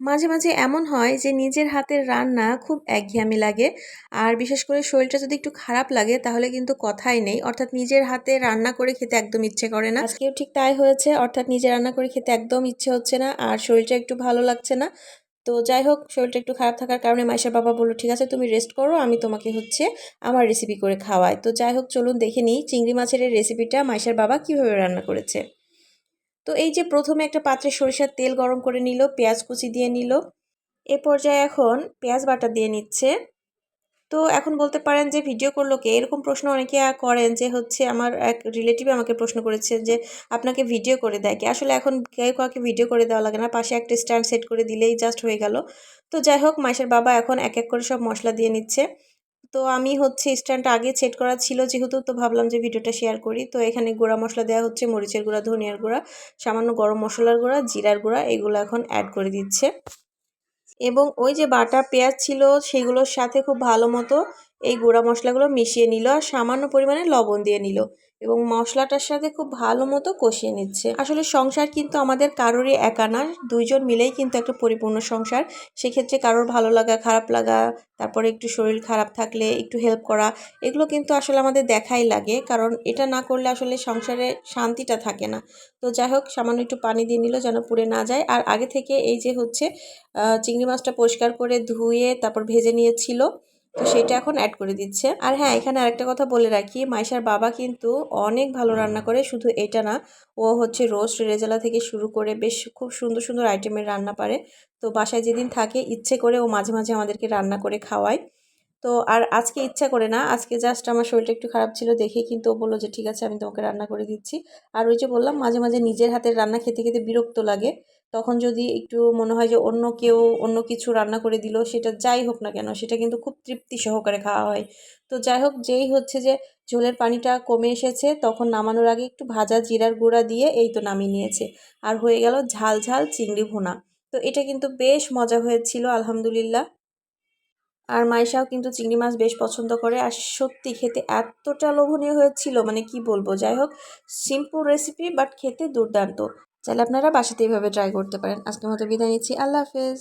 মাঝে মাঝে এমন হয় যে, নিজের হাতের রান্না খুব একঘেয়েমি লাগে। আর বিশেষ করে শরীরটা যদি একটু খারাপ লাগে, তাহলে কিন্তু কথাই নেই। অর্থাৎ নিজের হাতে রান্না করে খেতে একদম ইচ্ছে করে না। আজকেও ঠিক তাই হয়েছে। অর্থাৎ নিজে রান্না করে খেতে একদম ইচ্ছে হচ্ছে না, আর শরীরটা একটু ভালো লাগছে না। তো যাই হোক, শরীরটা একটু খারাপ থাকার কারণে মাইশার বাবা বলল, ঠিক আছে, তুমি রেস্ট করো, আমি তোমাকে হচ্ছে আমার রেসিপি করে খাওয়াই। তো যাই হোক, চলুন দেখে নিই চিংড়ি মাছের রেসিপিটা মাইশার বাবা কীভাবে রান্না করেছে। তো এই যে প্রথমে একটা পাত্রে সরিষার তেল গরম করে নিল, পেঁয়াজ কুচি দিয়ে নিল। এ পর্যায়ে এখন পেঁয়াজ বাটা দিয়ে নিচ্ছে। তো এখন বলতে পারেন যে ভিডিও করল কে? এরকম প্রশ্ন অনেকে করেন যে হচ্ছে আমার এক রিলেটিভ আমাকে প্রশ্ন করেছে যে আপনাকে ভিডিও করে দেয় কি? আসলে এখন কেউ কাউকে ভিডিও করে দেওয়া লাগে না। পাশে একটা স্ট্যান্ড সেট করে দিলেই জাস্ট হয়ে গেল। তো যাই হোক মাসের বাবা এখন এক এক করে সব মশলা দিয়ে নিচ্ছে। তো আমি হচ্ছে স্ট্যান্ডটা আগে সেট করা ছিল যেহেতু, তো ভাবলাম যে ভিডিওটা শেয়ার করি। তো এখানে গুঁড়া মশলা দেওয়া হচ্ছে, মরিচের গুঁড়া, ধনিয়ার গুঁড়া, সামান্য গরম মশলার গুঁড়া, জিরার গুঁড়া, এগুলো এখন অ্যাড করে দিচ্ছে। এবং ওই যে বাটা পেঁয়াজ ছিল, সেগুলোর সাথে খুব ভালো মতো এই গুঁড়া মশলাগুলো মিশিয়ে নিল আর সামান্য পরিমাণে লবণ দিয়ে নিল এবং মশলাটার সাথে খুব ভালো মতো কষিয়ে নিচ্ছে। আসলে সংসার কিন্তু আমাদের কারোরই একা না, দুইজন মিলেই কিন্তু একটা পরিপূর্ণ সংসার। সেক্ষেত্রে কারোর ভালো লাগা, খারাপ লাগা, তারপরে একটু শরীর খারাপ থাকলে একটু হেল্প করা, এগুলো কিন্তু আসলে আমাদের দেখাই লাগে। কারণ এটা না করলে আসলে সংসারে শান্তিটা থাকে না। তো যাই হোক, সামান্য একটু পানি দিয়ে নিল যেন পুড়ে না যায়। আর আগে থেকে এই যে হচ্ছে চিংড়ি মাছটা পরিষ্কার করে ধুয়ে তারপর ভেজে নিয়েছিল তো সেটা এখন অ্যাড করে দিচ্ছে। আর হ্যাঁ এখানে আরেকটা কথা বলে রাখি, মাইশার বাবা কিন্তু অনেক ভালো রান্না করে, শুধু এটা না, ও হচ্ছে রোস্ট রেজালা থেকে শুরু করে বেশ খুব সুন্দর সুন্দর আইটেমের রান্না পারে। তো বাসায় যেদিন থাকে, ইচ্ছে করে ও মাঝে মাঝে আমাদেরকে রান্না করে খাওয়ায়। তো আর আজকে ইচ্ছা করে না, আজকে জাস্ট আমার শরীরটা একটু খারাপ ছিল দেখেই কিন্তু ও বলল যে, ঠিক আছে, আমি তোমাকে রান্না করে দিচ্ছি। আর ওই যে বললাম, মাঝে মাঝে নিজের হাতের রান্না খেতে খেতে বিরক্ত লাগে। তখন যদি একটু মনে হয় যে, অন্য কেউ অন্য কিছু রান্না করে দিল, সেটা যাই হোক না কেন, সেটা কিন্তু খুব তৃপ্তি সহকারে খাওয়া হয়। তো যাই হোক, যেই হচ্ছে যে, ঝোলের পানিটা কমে এসেছে, তখন নামানোর আগে একটু ভাজা জিরার গুঁড়া দিয়ে এই তো নামিয়ে নিয়েছে। আর হয়ে গেল ঝাল ঝাল চিংড়ি ভুনা। তো এটা কিন্তু বেশ মজা হয়েছিল, আলহামদুলিল্লাহ। আর মাইশাও কিন্তু চিংড়ি মাছ বেশ পছন্দ করে। আর সত্যি খেতে এতটা লোভনীয় হয়েছিল মানে কি বলব? যাই হোক সিম্পল রেসিপি বাট খেতে দুর্দান্ত। চাইলে আপনারা বাসাতে এইভাবে ট্রাই করতে পারেন। আজকের মতো বিদায় নিচ্ছি। আল্লাহ হাফেজ।